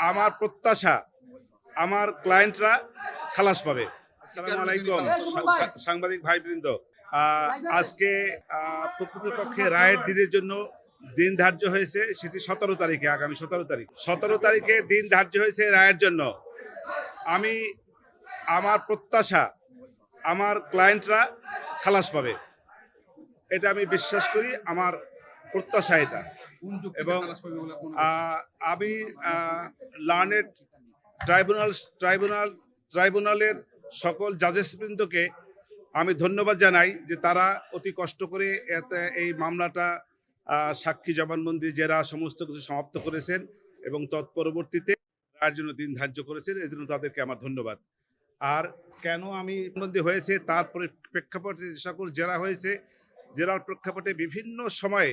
আমার প্রত্যাশা আমার ক্লায়েন্টরা খালাস পাবে। আসসালামু আলাইকুম সা- সাংবাদিক ভাইবৃন্দ। আজকে প্রকৃতপক্ষে রায়ের দিনের জন্য দিন ধার্য হয়েছে সেটি সতেরো তারিখে আগামী সতেরো তারিখ। সতেরো তারিখে দিন ধার্য হয়েছে রায়ের জন্য। আমি আমার প্রত্যাশা আমার ক্লায়েন্টরা খালাস পাবে। এটা আমি বিশ্বাস করি আমার প্রত্যাশা এটা। এবং, আমি লার্নেড ট্রাইব্যুনাল ট্রাইব্যুনাল ট্রাইব্যুনালের সকল জাজেসবৃন্দকে আমি ধন্যবাদ জানাই যে তারা অতি কষ্ট করে এতে এই মামলাটা সাক্ষী জবানবন্দি জেরা সমস্ত কিছু সমাপ্ত করেছেন এবং তৎপরবর্তীতে তার জন্য দিন ধার্য করেছেন। এই জন্য তাদেরকে আমার ধন্যবাদ। আর কেন আমি বন্দি হয়েছে তারপরে প্রেক্ষাপটে যে সকল জেরা হয়েছে জেরার প্রেক্ষাপটে বিভিন্ন সময়ে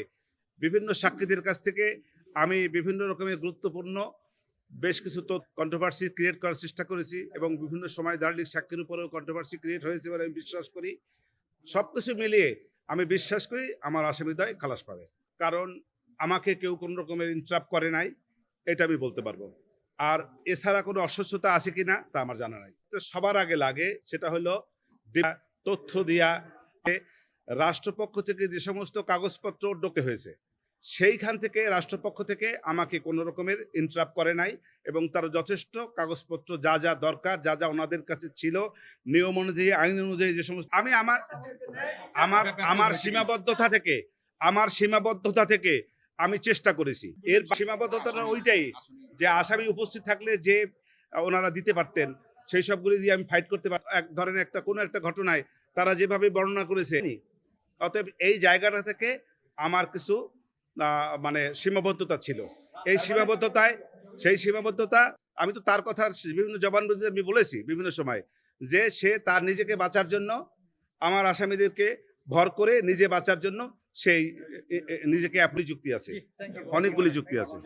বিভিন্ন সাক্ষীদের কাছ থেকে আমি বিভিন্ন রকমের গুরুত্বপূর্ণ বেশ কিছু তো কন্ট্রোভার্সি ক্রিয়েট করার চেষ্টা করেছি এবং বিভিন্ন সময় দার্লিক সাক্ষীর উপরেও কন্ট্রোভার্সি ক্রিয়েট হয়েছে বলে আমি বিশ্বাস করি। সব কিছু মিলিয়ে আমি বিশ্বাস করি আমার আসামিদয় খালাস পাবে। কারণ আমাকে কেউ কোনো রকমের ইন্টারাপ্ট করে নাই, এটা আমি বলতে পারব। আর এছাড়া কোনো অস্বচ্ছতা আছে কি না তা আমার জানা নাই। তো সবার আগে লাগে সেটা হলো তথ্য দিয়া রাষ্ট্রপক্ষ থেকে যে সমস্ত কাগজপত্র উদ্যোক্ত হয়েছে, সেইখান থেকে রাষ্ট্রপক্ষ থেকে আমাকে কোনো রকমের ইন্টারাপ্ট করে নাই এবং তার যথেষ্ট কাগজপত্র যা যা দরকার, যা যা ওনাদের কাছে ছিল, নিয়ম অনুযায়ী, আইন অনুযায়ী যে সমস্ত, আমি আমার আমার আমার সীমাবদ্ধতা থেকে, আমার সীমাবদ্ধতা থেকে আমি চেষ্টা করেছি। এর সীমাবদ্ধতাটা ওইটাই যে আসামি উপস্থিত থাকলে যে ওনারা দিতে পারতেন, সেই সবগুলি দিয়ে আমি ফাইট করতে পারতাম এক ধরনের একটা, কোনো একটা ঘটনায় তারা যেভাবে বর্ণনা করেছে অতএব এই জায়গাটা থেকে আমার কিছু মানে সীমাবদ্ধতা ছিল। এই সীমাবদ্ধতায় সেই সীমাবদ্ধতা আমি তো তার কথা বিভিন্ন জবানবন্দি আমি বলেছি বিভিন্ন সময় যে সে তার নিজেকে বাঁচার জন্য আমার আসামিদেরকে ভর করে নিজে বাঁচার জন্য সেই নিজেকে অ্যাপ্লি যুক্তি আছে। অনেকগুলি যুক্তি আছে।